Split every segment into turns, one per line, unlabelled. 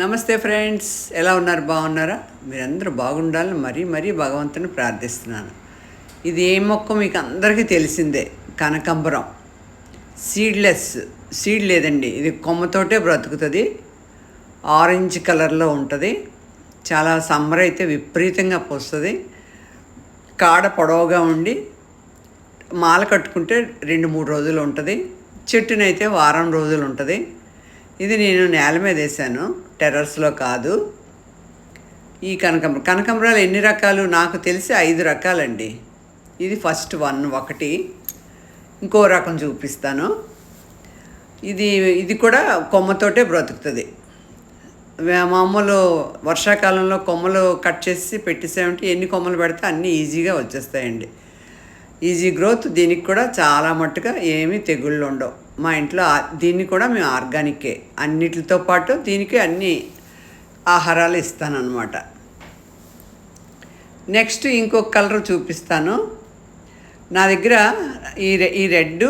నమస్తే ఫ్రెండ్స్ ఎలా ఉన్నారు? బాగున్నారా? మీరందరూ బాగుండాలని మరీ మరీ భగవంతుని ప్రార్థిస్తున్నాను. ఇది ఏ మొక్క మీకు అందరికీ తెలిసిందే కనకంబరం. సీడ్లెస్ సీడ్ లేదండి ఇది కొమ్మతోటే బ్రతుకుతుంది. ఆరెంజ్ కలర్లో ఉంటుంది. చాలా సమ్మర్ అయితే విపరీతంగా పోస్తుంది. కాడ పొడవుగా ఉండి మాల కట్టుకుంటే రెండు మూడు రోజులు ఉంటుంది. చెట్టునైతే వారం రోజులు ఉంటుంది. ఇది నేను నేల మీద వేసాను. టెర్రస్లో కాదు. ఈ కనకంబరం కనకంబరాలు ఎన్ని రకాలు? నాకు తెలిసి ఐదు రకాలండి. ఇది ఫస్ట్ వన్ ఒకటి. ఇంకో రకం చూపిస్తాను. ఇది ఇది కూడా కొమ్మతోటే బ్రతుకుతుంది. మామూలు వర్షాకాలంలో కొమ్మలు కట్ చేసి పెట్టేసామంటే ఎన్ని కొమ్మలు పెడితే అన్నీ ఈజీగా వచ్చేస్తాయండి. ఈజీ గ్రోత్ దీనికి కూడా చాలా మట్టుగా ఏమీ తెగుళ్ళు ఉండవు. మా ఇంట్లో దీన్ని కూడా మేము ఆర్గానికే. అన్నిటితో పాటు దీనికి అన్ని ఆహారాలు ఇస్తానన్నమాట. నెక్స్ట్ ఇంకొక కలర్ చూపిస్తాను. నా దగ్గర ఈ రె- ఈ రెడ్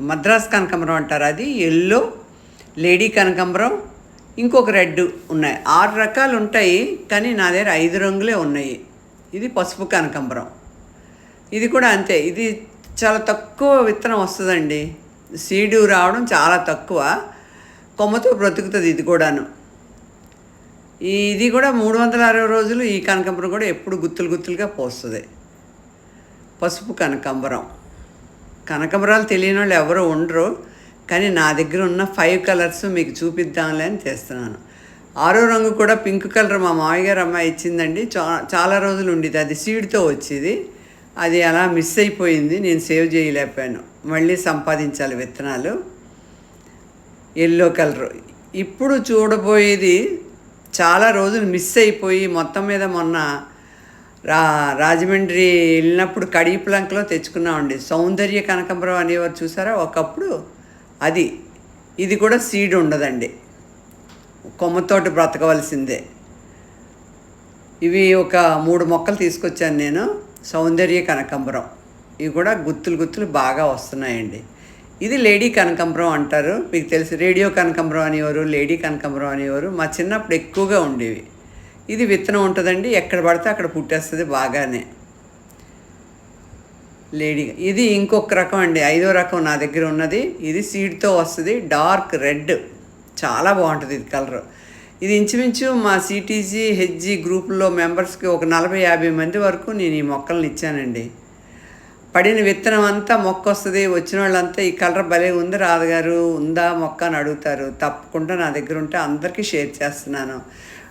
మద్రాస్ కనకాంబరం అంటారు అది ఎల్లో లేడీ కనకాంబరం ఇంకొక రెడ్ ఉన్నాయి. ఆరు రకాలు ఉంటాయి కానీ నా దగ్గర ఐదు రంగులే ఉన్నాయి. ఇది పసుపు కనకాంబరం. ఇది కూడా అంతే. ఇది చాలా తక్కువ విత్తనం వస్తుందండి. సీడు రావడం చాలా తక్కువ. కొమ్మతో బ్రతుకుతుంది ఇది కూడాను. ఇది కూడా మూడు వందల అరవై రోజులు ఈ కనకాంబరం కూడా ఎప్పుడు గుత్తులు గుత్తులుగా పోస్తుంది. పసుపు కనకాంబరం. కనకాంబరాలు తెలియని వాళ్ళు ఎవరు ఉండరు. కానీ నా దగ్గర ఉన్న ఫైవ్ కలర్స్ మీకు చూపిద్దాంలే అని చేస్తున్నాను. ఆరో రంగు కూడా పింక్ కలర్ మా మామయ్య గారు అమ్మాయి ఇచ్చిందండి. చా చాలా రోజులు ఉండేది అది సీడ్తో వచ్చేది. అది అలా మిస్ అయిపోయింది నేను సేవ్ చేయలేకపోయాను. మళ్ళీ సంపాదించాలి విత్తనాలు. Yellow colour. ఇప్పుడు చూడబోయేది చాలా రోజులు మిస్ అయిపోయి మొత్తం మీద మొన్న రా రాజమండ్రి వెళ్ళినప్పుడు కడియపులంకలో తెచ్చుకున్నామండి. సౌందర్య కనకంబరం అనేవారు చూసారా? ఒకప్పుడు అది. ఇది కూడా సీడ్ ఉండదండి. కొమ్మతోటి బ్రతకవలసిందే. ఇవి ఒక మూడు మొక్కలు తీసుకొచ్చాను నేను. సౌందర్య కనకంబరం. ఇవి కూడా గుత్తులు గుత్తులు బాగా వస్తున్నాయండి. ఇది లేడీ కనకంబరం అంటారు. మీకు తెలుసు రేడియో కనకంబరం అనేవారు లేడీ కనకంబరం అనేవారు. మా చిన్నప్పుడు ఎక్కువగా ఉండేవి. ఇది విత్తనం ఉంటుందండి. ఎక్కడ పడితే అక్కడ పుట్టేస్తుంది బాగానే. లేడీ ఇది ఇంకొక రకం అండి. ఐదో రకం నా దగ్గర ఉన్నది. ఇది సీడ్తో వస్తుంది. Dark red. చాలా బాగుంటుంది ఇది కలర్. ఇది ఇంచుమించు మా సిటీజీ హెచ్జీ గ్రూపుల్లో మెంబర్స్కి ఒక నలభై యాభై మంది వరకు నేను ఈ మొక్కలను ఇచ్చానండి. పడిన విత్తనం అంతా మొక్క వస్తుంది వచ్చిన వాళ్ళంతా ఈ కలర్ భలే ఉంది రాదుగారు ఉందా మొక్క అని అడుగుతారు. తప్పకుండా నా దగ్గర ఉంటే అందరికీ షేర్ చేస్తున్నాను.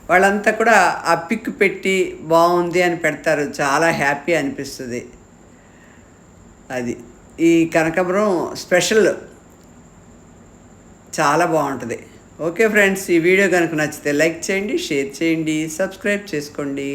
వాళ్ళంతా కూడా ఆ పిక్ పెట్టి బాగుంది అని పెడతారు చాలా హ్యాపీ అనిపిస్తుంది. అది. ఈ కనకాంబరం స్పెషల్. చాలా బాగుంటుంది. ఓకే ఫ్రెండ్స్ ఈ వీడియో కనుక నచ్చితే లైక్ చేయండి షేర్ చేయండి సబ్స్క్రైబ్ చేసుకోండి.